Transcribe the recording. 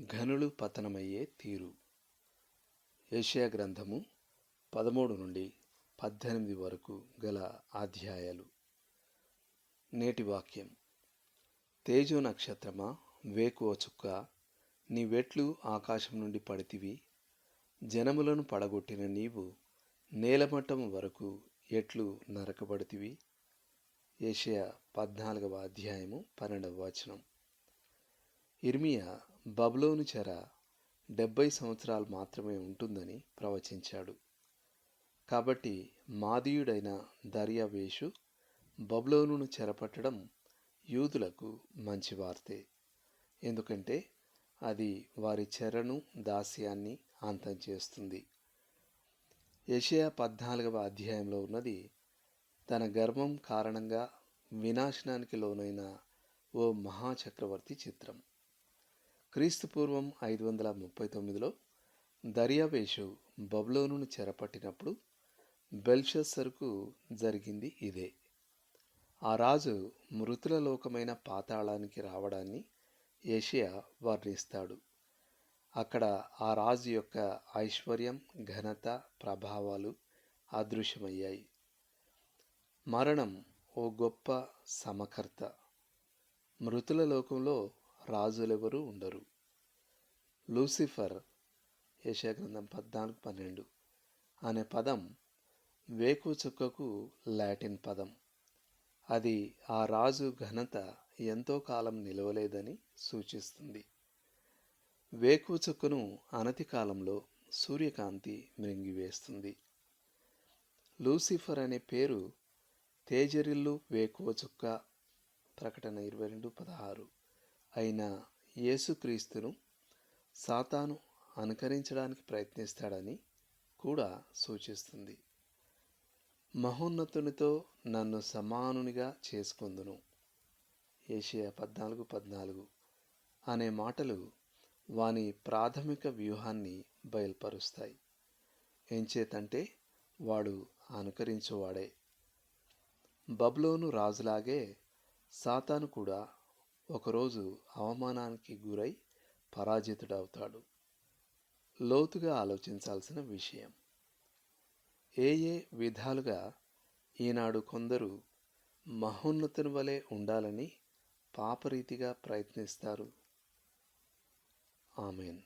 ఘనులు పతనమయ్యే తీరు. ఏషియా గ్రంథము పదమూడు నుండి పద్దెనిమిది వరకు గల అధ్యాయాలు. నేటి వాక్యం. తేజో నక్షత్రమా వేకువ చుక్క నీ వెట్లు ఆకాశం నుండి పడితివి జనములను పడగొట్టిన నీవు నేలమట్టం వరకు ఎట్లు నరకబడితివి ఏషియా పద్నాలుగవ అధ్యాయము పన్నెండవ వచనం. ఇర్మియా బబులోను చెర డెబ్బై సంవత్సరాలు మాత్రమే ఉంటుందని ప్రవచించాడు. కాబట్టి మాదీయుడైన దర్యావేషు బబులోనును చెరపట్టడం యూదులకు మంచి వార్తే. ఎందుకంటే అది వారి చెరను దాస్యాన్ని అంతం చేస్తుంది. యెషయా పద్నాలుగవ అధ్యాయంలో ఉన్నది తన గర్వం కారణంగా వినాశనానికి లోనైన ఓ మహాచక్రవర్తి చిత్రం. క్రీస్తుపూర్వం ఐదు వందల ముప్పై తొమ్మిదిలో దర్యావేషు బబులోనును చెరపట్టినప్పుడు బెల్షస్సర్కు జరిగింది ఇదే. ఆ రాజు మృతుల లోకమైన పాతాళానికి రావడాన్ని ఏషియా వర్ణిస్తాడు. అక్కడ ఆ రాజు యొక్క ఐశ్వర్యం ఘనత ప్రభావాలు అదృశ్యమయ్యాయి. మరణం ఓ గొప్ప సమకర్త. మృతుల లోకంలో రాజులెవరూ ఉండరు. లూసిఫర్ యశాగ్రంథం పద్నాలుగు పన్నెండు. అనే పదం వేకు చుక్కకు లాటిన్ పదం. అది ఆ రాజు ఘనత ఎంతో కాలం నిలవలేదని సూచిస్తుంది. వేకు చుక్కను అనతి కాలంలో సూర్యకాంతి మృంగివేస్తుంది. లూసిఫర్ అనే పేరు తేజరిల్లు వేకువ చుక్క ప్రకటన ఇరవై రెండు పదహారు. అయిన యేసుక్రీస్తును సాతాను అనుకరించడానికి ప్రయత్నిస్తాడని కూడా సూచిస్తుంది. మహోన్నతునితో నన్ను సమానునిగా చేసుకుందును. ఏషియా పద్నాలుగు పద్నాలుగు అనే మాటలు వాని ప్రాథమిక వ్యూహాన్ని బయలుపరుస్తాయి. ఎంచేతంటే వాడు అనుకరించువాడే. బబ్లోను రాజులాగే సాతాను కూడా ఒకరోజు అవమానానికి గురై పరాజితుడవుతాడు. లోతుగా ఆలోచించాల్సిన విషయం. ఏ ఏ విధాలుగా ఈనాడు కొందరు మహోన్నతుని వలె ఉండాలని పాపరీతిగా ప్రయత్నిస్తారు. ఆమెన్.